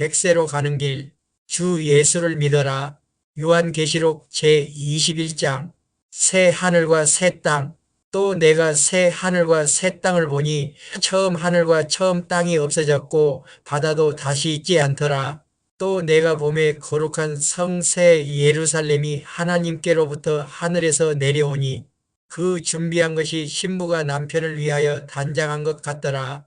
백세로 가는 길, 주 예수를 믿어라. 요한계시록 제21장, 새 하늘과 새 땅, 또 내가 새 하늘과 새 땅을 보니 처음 하늘과 처음 땅이 없어졌고 바다도 다시 있지 않더라. 또 내가 봄에 거룩한 성새 예루살렘이 하나님께로부터 하늘에서 내려오니 그 준비한 것이 신부가 남편을 위하여 단장한 것 같더라.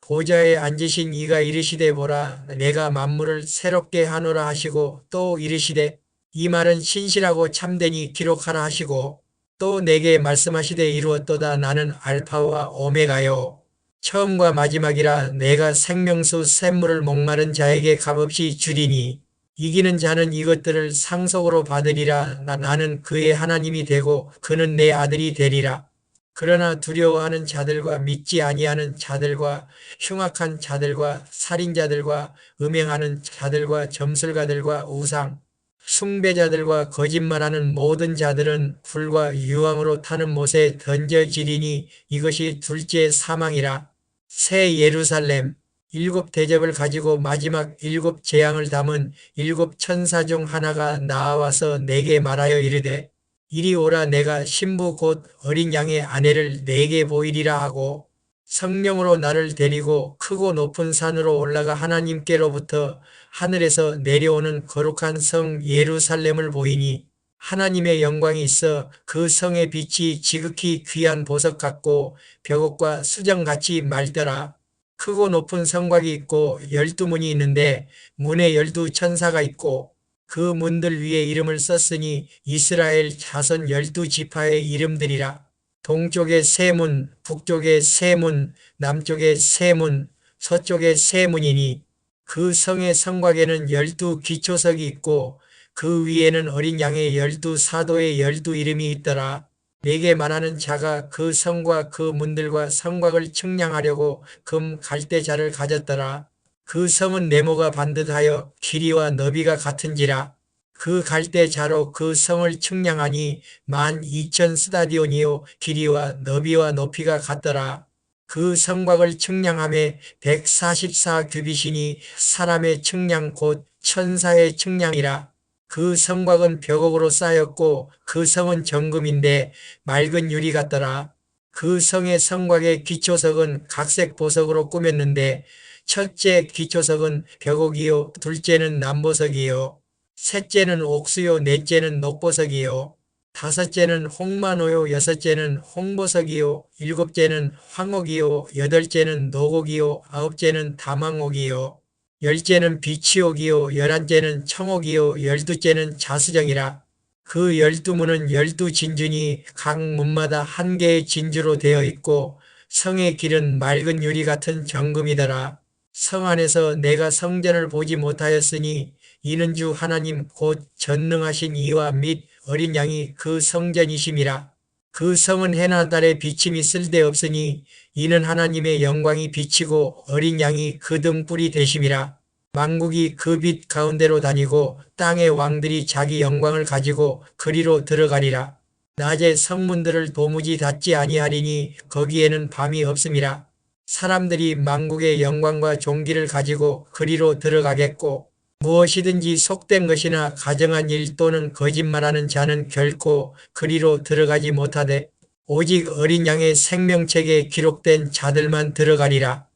보좌에 앉으신 이가 이르시되 보라 내가 만물을 새롭게 하노라 하시고 또 이르시되 이 말은 신실하고 참되니 기록하라 하시고 또 내게 말씀하시되 이루었도다 나는 알파와 오메가요. 처음과 마지막이라 내가 생명수 샘물을 목마른 자에게 값없이 주리니 이기는 자는 이것들을 상속으로 받으리라 나, 나는 그의 하나님이 되고 그는 내 아들이 되리라 그러나 두려워하는 자들과 믿지 아니하는 자들과 흉악한 자들과 살인자들과 음행하는 자들과 점술가들과 우상 숭배자들과 거짓말하는 모든 자들은 불과 유황으로 타는 못에 던져지리니 이것이 둘째 사망이라. 새 예루살렘 일곱 대접을 가지고 마지막 일곱 재앙을 담은 일곱 천사 중 하나가 나와서 내게 말하여 이르되 이리 오라 내가 신부 곧 어린 양의 아내를 내게 보이리라 하고 성령으로 나를 데리고 크고 높은 산으로 올라가 하나님께로부터 하늘에서 내려오는 거룩한 성 예루살렘을 보이니 하나님의 영광이 있어 그 성의 빛이 지극히 귀한 보석 같고 벽옥과 수정같이 맑더라. 크고 높은 성곽이 있고 열두 문이 있는데 문에 열두 천사가 있고 그 문들 위에 이름을 썼으니 이스라엘 자손 열두 지파의 이름들이라. 동쪽에 세 문, 북쪽에 세 문, 남쪽에 세 문, 서쪽에 세 문이니 그 성의 성곽에는 열두 기초석이 있고 그 위에는 어린 양의 열두 사도의 열두 이름이 있더라. 내게 말하는 자가 그 성과 그 문들과 성곽을 측량하려고 금 갈대자를 가졌더라. 그 성은 네모가 반듯하여 길이와 너비가 같은지라. 그 갈대자로 그 성을 측량하니 만 이천 스다디온이요 길이와 너비와 높이가 같더라. 그 성곽을 측량함에 144 규빗이니 사람의 측량 곧 천사의 측량이라. 그 성곽은 벽옥으로 쌓였고 그 성은 정금인데 맑은 유리 같더라. 그 성의 성곽의 기초석은 각색 보석으로 꾸몄는데 첫째 기초석은 벽옥이요. 둘째는 남보석이요. 셋째는 옥수요. 넷째는 녹보석이요. 다섯째는 홍만호요. 여섯째는 홍보석이요. 일곱째는 황옥이요. 여덟째는 노곡이요. 아홉째는 다망옥이요. 열째는 비치옥이요. 열한째는 청옥이요. 열두째는 자수정이라. 그 열두 문은 열두 진준이 각 문마다 한 개의 진주로 되어 있고 성의 길은 맑은 유리 같은 정금이더라 성 안에서 내가 성전을 보지 못하였으니 이는 주 하나님 곧 전능하신 이와 및 어린 양이 그 성전이심이라. 그 성은 해나 달에 비침이 쓸데없으니 이는 하나님의 영광이 비치고 어린 양이 그 등불이 되심이라. 만국이 그 빛 가운데로 다니고 땅의 왕들이 자기 영광을 가지고 그리로 들어가리라. 낮에 성문들을 도무지 닫지 아니하리니 거기에는 밤이 없음이라. 사람들이 만국의 영광과 종기를 가지고 그리로 들어가겠고 무엇이든지 속된 것이나 가정한 일 또는 거짓말하는 자는 결코 그리로 들어가지 못하되 오직 어린 양의 생명책에 기록된 자들만 들어가리라.